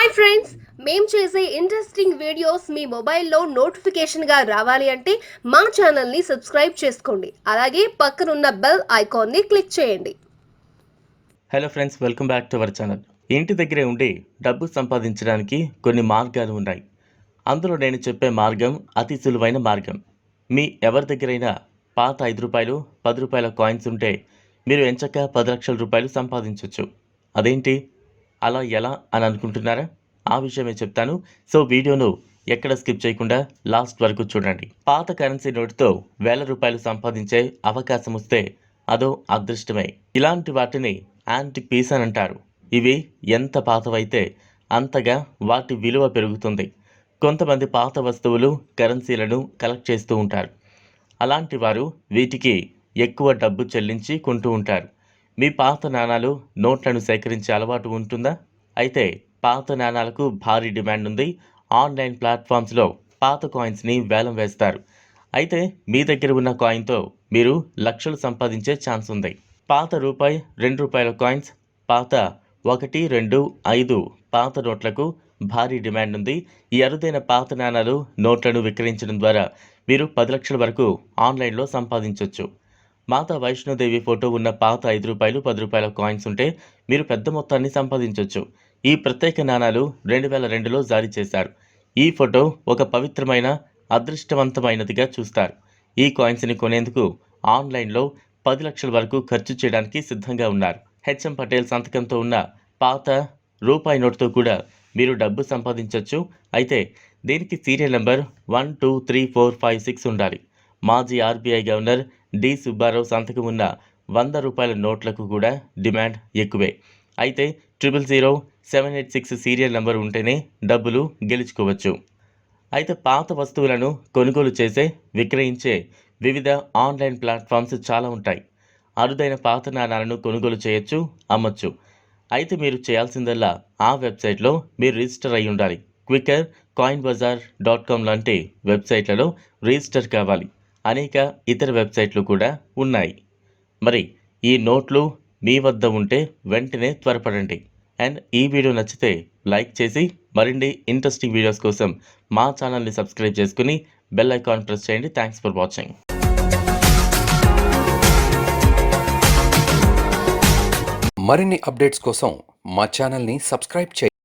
Hi friends మేము చేసే interesting videos మీ మొబైల్లో నోటిఫికేషన్గా రావాలి అంటే మా ఛానల్ని సబ్స్క్రైబ్ చేసుకోండి. అలాగే పక్కనున్న బెల్ ఐకాన్ని క్లిక్ చేయండి. Hello friends welcome back to our channel ఇంటి దగ్గరే ఉండి డబ్బు సంపాదించడానికి కొన్ని మార్గాలు ఉన్నాయి. అందులో నేను చెప్పే మార్గం అతి సులువైన మార్గం. మీ ఎవరి దగ్గరైనా పాత ఐదు రూపాయలు పది రూపాయల కాయిన్స్ ఉంటే మీరు ఎంచక్క పది లక్షల రూపాయలు సంపాదించవచ్చు అదేంటి? అలా ఎలా అని అనుకుంటున్నారా? ఆ విషయమే చెప్తాను. సో వీడియోను ఎక్కడ స్కిప్ చేయకుండా లాస్ట్ వరకు చూడండి. పాత కరెన్సీ నోటుతో వేల రూపాయలు సంపాదించే అవకాశం వస్తే అదో అదృష్టమే. ఇలాంటి వాటిని యాంటిక్ పీస్ అని అంటారు. ఇవి ఎంత పాతవైతే అంతగా వాటి విలువ పెరుగుతుంది. కొంతమంది పాత వస్తువులు కరెన్సీలను కలెక్ట్ చేస్తూ ఉంటారు. అలాంటి వారు వీటికి ఎక్కువ డబ్బు చెల్లించి కొంటూ ఉంటారు. మీ పాత నాణాలు నోట్లను సేకరించే అలవాటు ఉంటుందా? అయితే పాత నాణాలకు భారీ డిమాండ్ ఉంది. ఆన్లైన్ ప్లాట్ఫామ్స్లో పాత కాయిన్స్ని వేలం వేస్తారు. అయితే మీ దగ్గర ఉన్న కాయిన్తో మీరు లక్షలు సంపాదించే ఛాన్స్ ఉంది. పాత రూపాయి రెండు రూపాయల కాయిన్స్ పాత ఒకటి రెండు ఐదు పాత నోట్లకు భారీ డిమాండ్ ఉంది. ఈ అరుదైన పాత నాణాలు నోట్లను విక్రయించడం ద్వారా మీరు పది లక్షల వరకు ఆన్లైన్లో సంపాదించవచ్చు మాతా వైష్ణోదేవి ఫోటో ఉన్న పాత ఐదు రూపాయలు పది రూపాయల కాయిన్స్ ఉంటే మీరు పెద్ద మొత్తాన్ని సంపాదించవచ్చు ఈ ప్రత్యేక నాణాలు రెండు వేల రెండులో జారీ చేశారు. ఈ ఫోటో ఒక పవిత్రమైన అదృష్టవంతమైనదిగా చూస్తారు. ఈ కాయిన్స్ని కొనేందుకు ఆన్లైన్లో పది లక్షల వరకు ఖర్చు చేయడానికి సిద్ధంగా ఉన్నారు. హెచ్ఎం పటేల్ సంతకంతో ఉన్న పాత రూపాయి నోటుతో కూడా మీరు డబ్బు సంపాదించవచ్చు అయితే దీనికి serial number one two three four five six ఉండాలి. మాజీ ఆర్బీఐ గవర్నర్ డి సుబ్బారావు సంతకం ఉన్న వంద రూపాయల నోట్లకు కూడా డిమాండ్ ఎక్కువే. అయితే triple zero seven eight six serial number ఉంటేనే డబ్బులు గెలుచుకోవచ్చు. అయితే పాత వస్తువులను కొనుగోలు చేసే విక్రయించే వివిధ ఆన్లైన్ ప్లాట్ఫామ్స్ చాలా ఉంటాయి. అరుదైన పాత నాణాలను కొనుగోలు చేయొచ్చు అమ్మొచ్చు. అయితే మీరు చేయాల్సిందల్లా ఆ వెబ్సైట్లో మీరు రిజిస్టర్ అయి ఉండాలి Quikr coin bazaar dot com లాంటి వెబ్సైట్లలో రిజిస్టర్ కావాలి. అనేక ఇతర వెబ్సైట్లు కూడా ఉన్నాయి. మరి ఈ నోట్లు మీ వద్ద ఉంటే వెంటనే త్వరపడండి. అండ్ ఈ వీడియో నచ్చితే లైక్ చేసి మరిన్ని ఇంట్రెస్టింగ్ వీడియోస్ కోసం మా ఛానల్ని సబ్స్క్రైబ్ చేసుకుని బెల్ ఐకాన్ ప్రెస్ చేయండి. థ్యాంక్స్ ఫర్ వాచింగ్ మరిన్ని అప్డేట్స్ కోసం మా ఛానల్ని సబ్స్క్రైబ్ చేయండి.